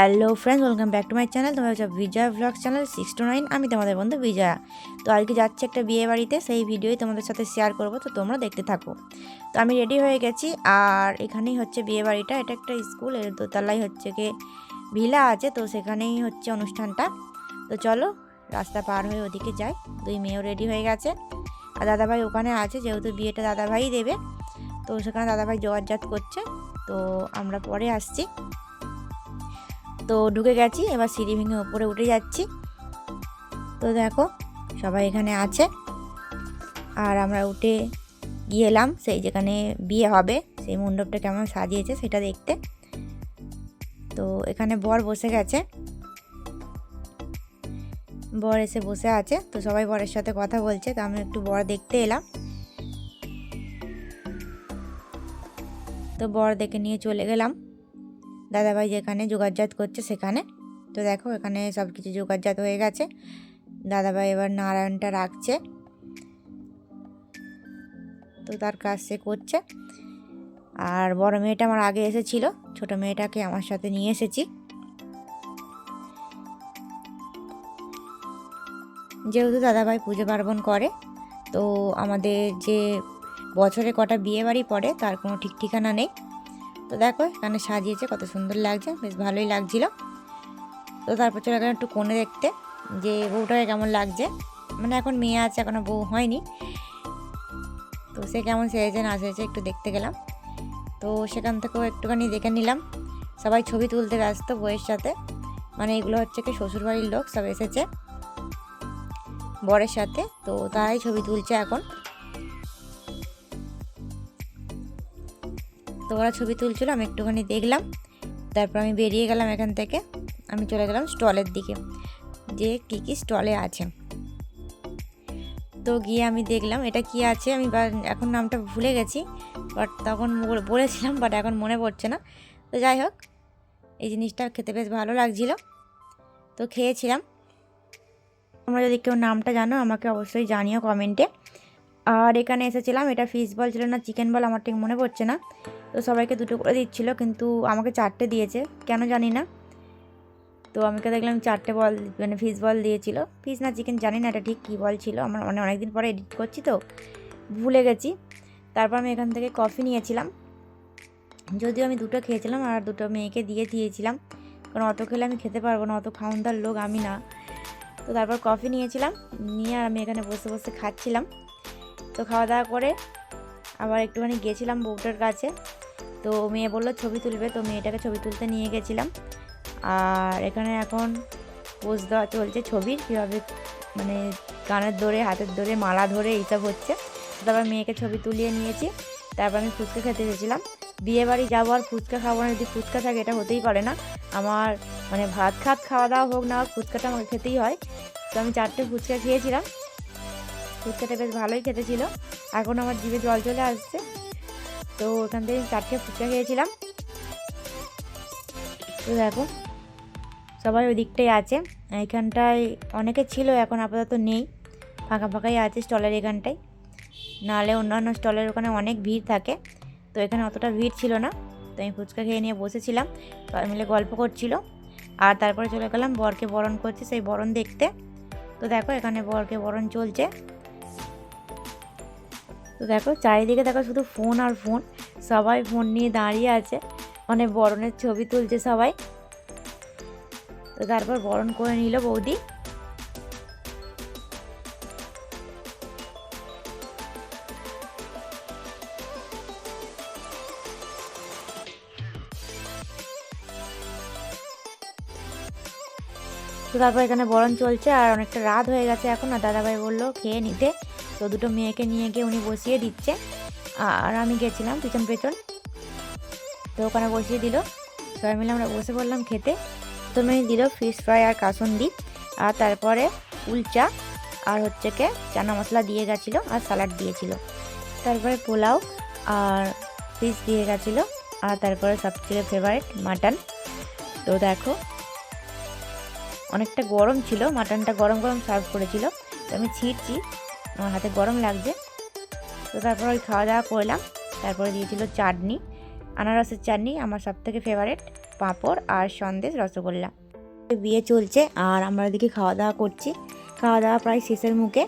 Hello friends welcome back to my channel তোমার হচ্ছে Bijoy blog channel six two nine আমি তোমাদের বন্ধু বিজয়া তো আজকে যাচ্ছি একটা বিয়ে বাড়িতে, সেই ভিডিওই তোমাদের সাথে শেয়ার করব। তো তোমরা দেখতে থাকো। তো আমি রেডি হয়ে গেছি। আর এখানেই হচ্ছে বিয়ে বাড়িটা। এটা একটা স্কুলের দোতলায় হচ্ছে কি ভিলা আছে। তো সেখানেই হচ্ছে অনুষ্ঠানটা। তো চলো, রাস্তা পার হয়ে ওদিকে যাই। দুই মেয়েও রেডি হয়ে গেছে। আর দাদাভাই ওখানে আছে, যেহেতু বিয়েটা দাদাভাই দেবে। তো সেখানে দাদাভাই জোগাড়জাত করছে। তো আমরা পরে আসছি। তো ঢুকে গেছি, এবার সিঁড়ি ভেঙে ওপরে উঠে যাচ্ছি। তো দেখো, সবাই এখানে আছে। আর আমরা উঠে গিয়ে এলাম সেই যেখানে বিয়ে হবে, সেই মণ্ডপটা কেমন সাজিয়েছে সেটা দেখতে। তো এখানে বর বসে গেছে। বর এসে বসে আছে, তো সবাই বরের সাথে কথা বলছে, তো আমি একটু বর দেখতে এলাম। তো বর দেখে নিয়ে চলে গেলাম। দাদাভাই যেখানে যোগাযোগ করছে সেখানে। তো দেখো, এখানে সব কিছু যোগাযোগ হয়ে গেছে। দাদাভাই এবার নারায়ণটা রাখছে। তো তার কাজ সে করছে। আর বড় মেয়েটা আমার আগে এসেছিল। ছোট মেয়েটাকে আমার সাথে নিয়ে এসেছি। যেহেতু দাদাভাই পুজো পার্বণ করে, তো আমাদের যে বছরে কটা বিয়ে বাড়ি পড়ে, তার কোনো ঠিক ঠিকানা নেই। তো দেখো, এখানে সাজিয়েছে, কত সুন্দর লাগছে, বেশ ভালোই লাগছিল। তো তারপর চলে গেলাম একটু কোণে দেখতে, যে বউটাকে কেমন লাগছে। মানে এখন মেয়ে আছে, এখনও বউ হয়নি। তো সে কেমন সেরেছে না সেরেছে একটু দেখতে গেলাম। তো সেখান থেকেও একটুখানি দেখে নিলাম। সবাই ছবি তুলতে ব্যস্ত বউয়ের সাথে। মানে এগুলো হচ্ছে কি, শ্বশুরবাড়ির লোক সব এসেছে বরের সাথে। তো তারাই ছবি তুলছে এখন। তো ওরা ছবি তুলছিল, আমি একটুখানি দেখলাম। তারপর আমি বেরিয়ে গেলাম এখান থেকে। আমি চলে গেলাম স্টলের দিকে, যে কী কী স্টলে আছে। তো গিয়ে আমি দেখলাম, এটা কি আছে? আমি এখন নামটা ভুলে গেছি বাট তখন বলেছিলাম বাট এখন মনে পড়ছে না। তো যাই হোক, এই জিনিসটা খেতে বেশ ভালো লাগছিল। তো খেয়েছিলাম। তোমরা যদি কেউ নামটা জানো, আমাকে অবশ্যই জানিও কমেন্টে। আর এখানে এসেছিলাম, এটা ফিশ বল ছিল না চিকেন বল আমার ঠিক মনে পড়ছে না। তো সবাইকে দুটো করে দিচ্ছিল, কিন্তু আমাকে চারটে দিয়েছে, কেন জানি না। তো আমাকে দেখলাম চারটে বল মানে ফিশ বল দিয়েছিল। ফিশ না চিকেন জানি না, এটা ঠিক কী বল ছিল, আমার মানে অনেকদিন পরে এডিট করছি তো, ভুলে গেছি। তারপর আমি এখান থেকে কফি নিয়েছিলাম। যদিও আমি দুটো খেয়েছিলাম, আর দুটো মেয়েকে দিয়ে দিয়েছিলাম। কারণ অত খেলে আমি খেতে পারব না, অত খাওয়ানদার লোক আমি না। তো তারপর কফি নিয়েছিলাম, নিয়ে আর আমি এখানে বসে বসে খাচ্ছিলাম। তো খাওয়া দাওয়া করে আবার একটুখানি গেছিলাম বউটার কাছে। তো মেয়ে বলল, ছবি তুলবে। তো মেয়েটাকে ছবি তুলতে নিয়ে গেছিলাম। আর এখানে এখন পোজ দেওয়া চলছে ছবির, কীভাবে মানে কানের ধরে, হাতের ধরে, মালা ধরে এইসব হচ্ছে। তারপর মেয়েকে ছবি তুলিয়ে নিয়েছি। তারপর আমি ফুচকা খেতে গেছিলাম বিয়ে বাড়ি যাব আর ফুচকা খাব না, যদি ফুচকা থাকে এটা হতেই পারে না। আমার মানে ভাত খাত খাওয়া দাওয়া হোক না ফুচকাটা আমাকে খেতেই হয়। তো আমি চারটে ফুচকা খেয়েছিলাম। ফুচকাটা বেশ ভালোই খেতে ছিল এখন আমার জিভে জল চলে আসছে। তো ওখান থেকে চারটে ফুচকা খেয়েছিলাম। তো দেখো, সবাই ওই দিকটাই আছে। এখানটায় অনেকে ছিল, এখন আপাতত নেই। ফাঁকা ফাঁকাই আছে স্টলের এখানটায়। নাহলে অন্যান্য স্টলের ওখানে অনেক ভিড় থাকে। তো এখানে অতটা ভিড় ছিল না। তো আমি ফুচকা খেয়ে নিয়ে বসেছিলাম। সবাই মিলে গল্প করছিল। আর তারপরে চলে গেলাম বরকে বরণ করছে সেই বরণ দেখতে। তো দেখো এখানে বরকে বরণ চলছে। তো দেখো চারিদিকে দেখো শুধু ফোন আর ফোন। সবাই ফোন নিয়ে দাঁড়িয়ে আছে। মানে বরণের ছবি তুলছে সবাই। তো তারপর বরণ করে নিল বৌদি। তো তারপর এখানে বরণ চলছে আর অনেকটা রাত হয়ে গেছে এখন। আর দাদাভাই বলল, খেয়ে নিতে। তো দুটো মেয়েকে নিয়ে গিয়ে উনি বসিয়ে দিচ্ছে। আর আমি গেছিলাম পিছন পেছন। তো ওখানে বসিয়ে দিল। সবাই মিলে আমরা বসে পড়লাম খেতে। প্রথমে দিল ফিশ ফ্রাই আর কাসন্দি। আর তারপরে উলচা আর হচ্ছে কে চানা মশলা দিয়ে গেছিল আর স্যালাড দিয়েছিল। তারপরে পোলাও আর ফিশ দিয়ে গেছিল। আর তারপরে সবচেয়ে ফেভারিট মাটন তো দেখো, অনেকটা গরম ছিল। মাটনটা গরম গরম সার্ভ করেছিল। তো আমি ছিঁড়ছি। আমার হাতে গরম লাগছে। তো তারপর ওই খাওয়া দাওয়া করলাম। তারপরে দিয়েছিল চাটনি। আনারসের চাটনি আমার সব থেকে ফেভারেট পাঁপড় আর সন্দেশ রসগোল্লা। বিয়ে চলছে আর আমরা এদিকে খাওয়া দাওয়া করছি। খাওয়া দাওয়া প্রায় শেষের মুখে।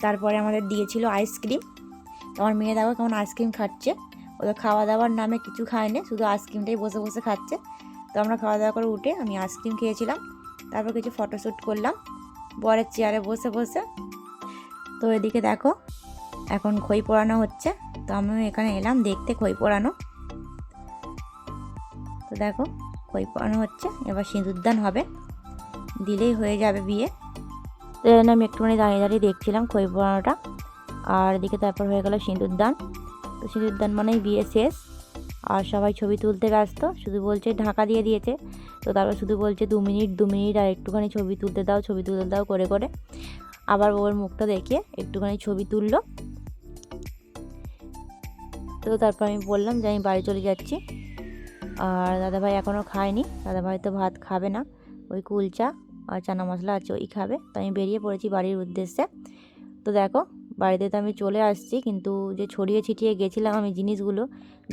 তারপরে আমাদের দিয়েছিল আইসক্রিম। আমার মেয়ে দেখো কেমন আইসক্রিম খাচ্ছে। ওদের খাওয়া দাওয়ার নামে কিছু খায়নি, শুধু আইসক্রিমটাই বসে বসে খাচ্ছে। তো আমরা খাওয়া দাওয়া করে উঠে আমি আইসক্রিম খেয়েছিলাম। তারপর কিছু ফটোশ্যুট করলাম। বরের চেয়ারে বসে বসে তো এদিকে দেখো, এখন খই পোড়ানো হচ্ছে। তো আমিও এখানে এলাম দেখতে খই পোড়ানো। তো দেখো, খই পোড়ানো হচ্ছে, এবার সিঁদুরদান হবে। দিলেই হয়ে যাবে বিয়ে। তো আমি একটুখানি দাঁড়িয়ে দাঁড়িয়ে দেখছিলাম খই পোড়ানোটা। আর এদিকে তারপর হয়ে গেল সিঁদুরদান তো সিঁদুরদান মানেই বিয়ে শেষ। আর সবাই ছবি তুলতে ব্যস্ত, শুধু বলছে ঢাকা দিয়ে দিয়েছে। তো তারপর শুধু বলছে দু মিনিট দু মিনিট, আর একটুখানি ছবি তুলতে দাও, ছবি তুলতে দাও, করে করে। আবার ওর মুখটা দেখে একটুখানি ছবি তুললো। তো তারপর আমি বললাম যে আমি বাড়ি চলে যাচ্ছি। আর দাদাভাই এখনও খায়নি। দাদাভাই তো ভাত খাবে না। ওই কুলচা আর চানা মশলা আছে, ওই খাবে। তো আমি বেরিয়ে পড়েছি বাড়ির উদ্দেশ্যে। তো দেখো বাড়িতে তো আমি চলে আসছি, কিন্তু যে ছড়িয়ে ছিটিয়ে গেছিলাম আমি জিনিসগুলো,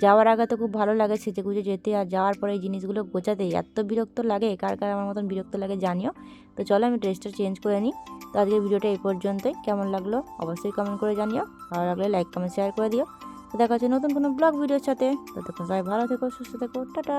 যাওয়ার আগে তো খুব ভালো লাগে সেজে গুজে যেতে, আর যাওয়ার পরে এই জিনিসগুলো গোছাতে এত বিরক্ত লাগে, কার কার আমার মতন বিরক্ত লাগে জানিও। তো চলো আমি ড্রেসটা চেঞ্জ করে নিই। তো আজকে ভিডিওটা এই পর্যন্তই, কেমন লাগল অবশ্যই কমেন্ট করে জানিও, ভালো লাগলে লাইক কমেন্ট শেয়ার করে দিও। তো দেখা হচ্ছে নতুন কোনো ব্লগ ভিডিওর সাথে, ততক্ষণ সবাই ভালো থেকো, সুস্থ থেকো, টাটা।